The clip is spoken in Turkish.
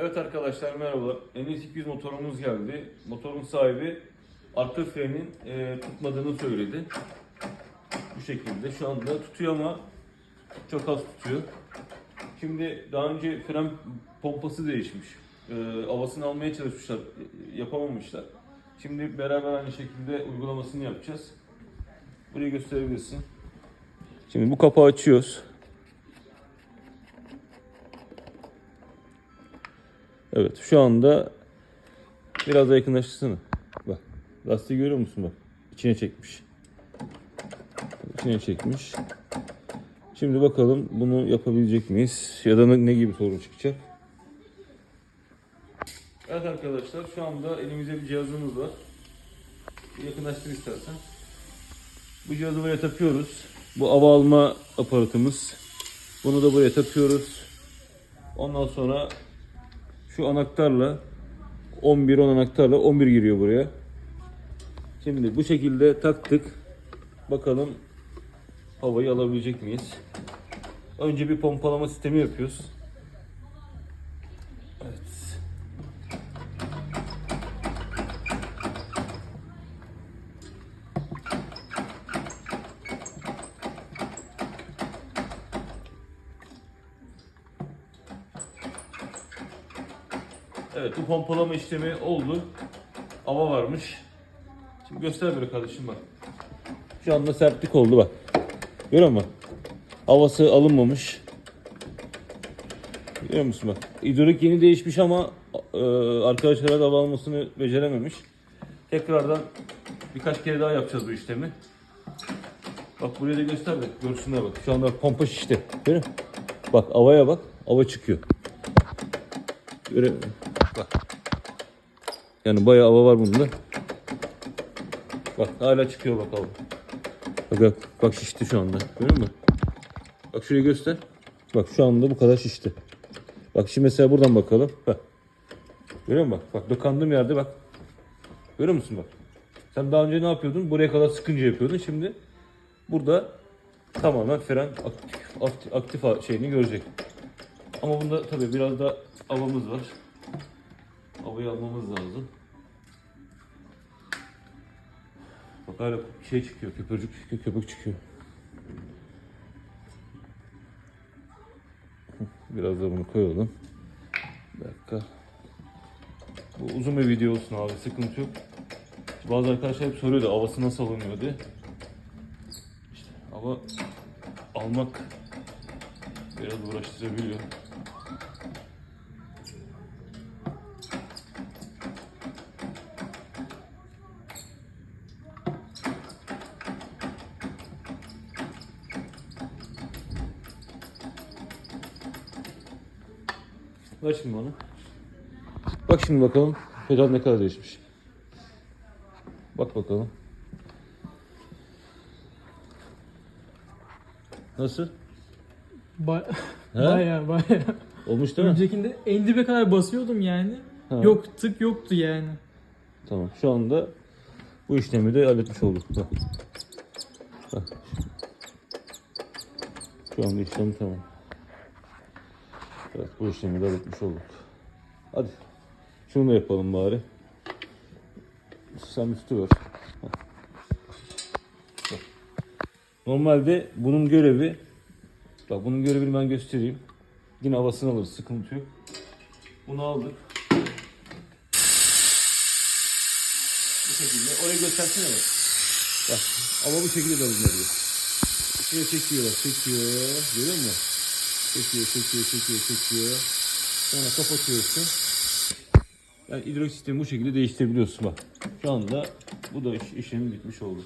Evet arkadaşlar merhaba. NS200 motorumuz geldi. Motorun sahibi arka frenin e, tutmadığını söyledi. Bu şekilde. Şu anda tutuyor ama çok az tutuyor. Şimdi daha önce fren pompası değişmiş. E, havasını almaya çalışmışlar. Yapamamışlar. Şimdi beraber aynı şekilde uygulamasını yapacağız. Burayı gösterebilirsin. Şimdi bu kapağı açıyoruz. Evet şu anda biraz da yakınlaştırsana. Bak lastiği görüyor musun bak. İçine çekmiş. İçine çekmiş. Şimdi bakalım bunu yapabilecek miyiz? Ya da ne gibi sorun çıkacak? Evet arkadaşlar şu anda elimizde bir cihazımız var. Yakınlaştır istersen. Bu cihazı buraya takıyoruz. Bu hava alma aparatımız. Bunu da buraya takıyoruz. Ondan sonra şu anahtarla 11 10 anahtarla 11 giriyor buraya. Şimdi bu şekilde taktık. Bakalım havayı alabilecek miyiz? Önce bir pompalama sistemi yapıyoruz. Evet. Evet bu pompalama işlemi oldu. Hava varmış. Şimdi göster böyle kardeşim bak. Şu anda sertlik oldu bak. Görüyor musun? Havası alınmamış. Görüyor musun bak. Hidrolik yeni değişmiş ama e, arkadaşlara da hava almasını becerememiş. Tekrardan birkaç kere daha yapacağız bu işlemi. Bak buraya da göster de görsünler bak. Şu anda pompa şişti. Görüyor musun? Bak havaya bak. Hava çıkıyor. Görüyor musun? Bak. Yani bayağı hava var bunda. Bak hala çıkıyor bak hava. Bak bak, bak şişti şu anda. Görüyor musun? Bak şurayı göster. Bak şu anda bu kadar şişti. Bak şimdi mesela buradan bakalım. Bak. Görüyor musun bak? Bak dokandığım yerde bak. Görüyor musun bak? Sen daha önce ne yapıyordun? Buraya kadar sıkınca yapıyordun. Şimdi burada tamamen fren aktif, aktif, aktif şeyini görecek. Ama bunda tabii biraz da havamız var. Havayı almamız lazım. Bak hala şey çıkıyor, köpürcük çıkıyor, köpük çıkıyor. Biraz da bunu koyalım. Bir dakika. Bu uzun bir video olsun abi, sıkıntı yok. Bazı arkadaşlar hep soruyordu havası nasıl alınıyor diye. İşte hava almak biraz uğraştırabiliyor. Ver şimdi onu. Bak şimdi bakalım pedal ne kadar değişmiş. Bak bakalım. Nasıl? Ba He? baya baya. Olmuş değil mi? Öncekinde en dibe kadar basıyordum yani. Ha. Yok tık yoktu yani. Tamam. Şu anda bu işlemi de halletmiş olduk. Bak. Bak. Şu anda işlem tamam. Evet bu işlemi de halletmiş olduk. Hadi. Şunu da yapalım bari. Sen bir tutuver. Normalde bunun görevi Bak bunun görevini ben göstereyim. Yine havasını alırız sıkıntı yok. Bunu aldık. Bu şekilde. Orayı göstersene bak. Bak. Ama bu şekilde de alınıyor. İçine çekiyor bak. Çekiyor. Görüyor musun? Çekiyor, çekiyor, çekiyor, çekiyor. Sonra kapatıyorsun. Yani hidrolik sistemi bu şekilde değiştirebiliyorsun bak. Şu anda bu da iş, işlemi bitmiş oldu.